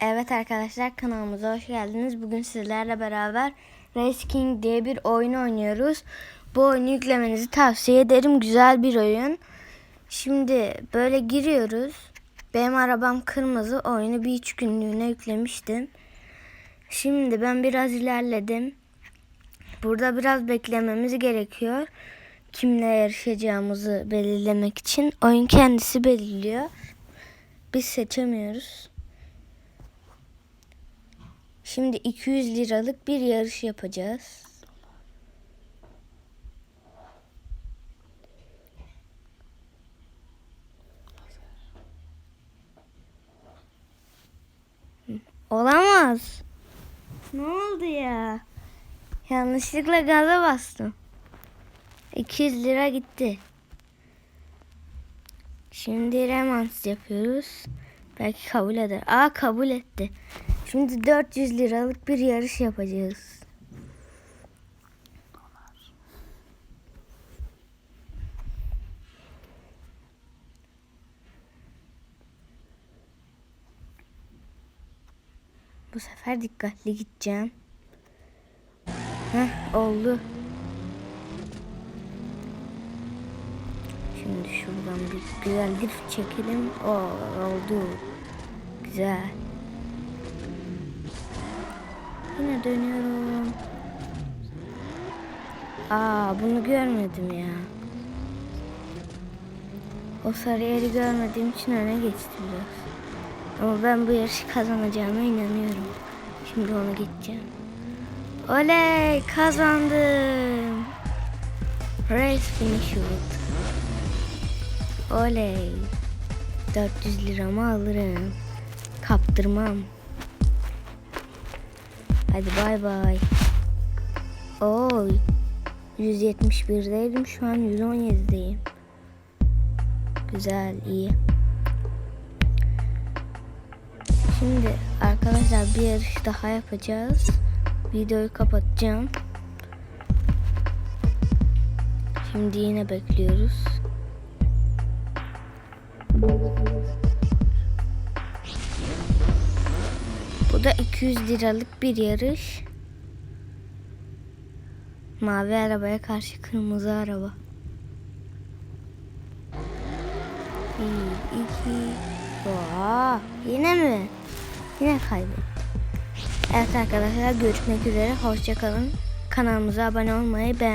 Evet arkadaşlar kanalımıza hoş geldiniz. Bugün sizlerle beraber Race King diye bir oyun oynuyoruz. Bu oyunu yüklemenizi tavsiye ederim. Güzel bir oyun. Şimdi böyle giriyoruz. Benim arabam kırmızı. Oyunu bir üç günlüğüne yüklemiştim. Şimdi ben biraz ilerledim. Burada biraz beklememiz gerekiyor. Kimle yarışacağımızı belirlemek için. Oyun kendisi belirliyor. Biz seçemiyoruz. Şimdi 200 liralık bir yarış yapacağız. Olamaz. Ne oldu ya? Yanlışlıkla gaza bastım. 200 lira gitti. Şimdi remans yapıyoruz. Belki kabul eder. Aa kabul etti. Şimdi 400 liralık bir yarış yapacağız. Bu sefer dikkatli gideceğim. Heh oldu. Şimdi şuradan bir güzel drift çekelim. O oldu. Güzel. Yine dönüyorum. Aa bunu görmedim ya. O sarı yeri görmediğim için öne geçti biraz. Ama ben bu yarışı kazanacağıma inanıyorum. Şimdi onu geçeceğim. Oley kazandım. Race finish oldu. Oley. 400 liramı alırım. Kaptırmam. Hadi bay bay. Oo. 171'deydim şu an 117'deyim. Güzel iyi. Şimdi arkadaşlar bir yarış daha yapacağız. Videoyu kapatacağım. Şimdi yine bekliyoruz. Bu da 200 liralık bir yarış. Mavi arabaya karşı kırmızı araba. Bir, iki, Oha, yine mi? Yine kaybettim. Evet arkadaşlar görüşmek üzere. Hoşçakalın. Kanalımıza abone olmayı beğen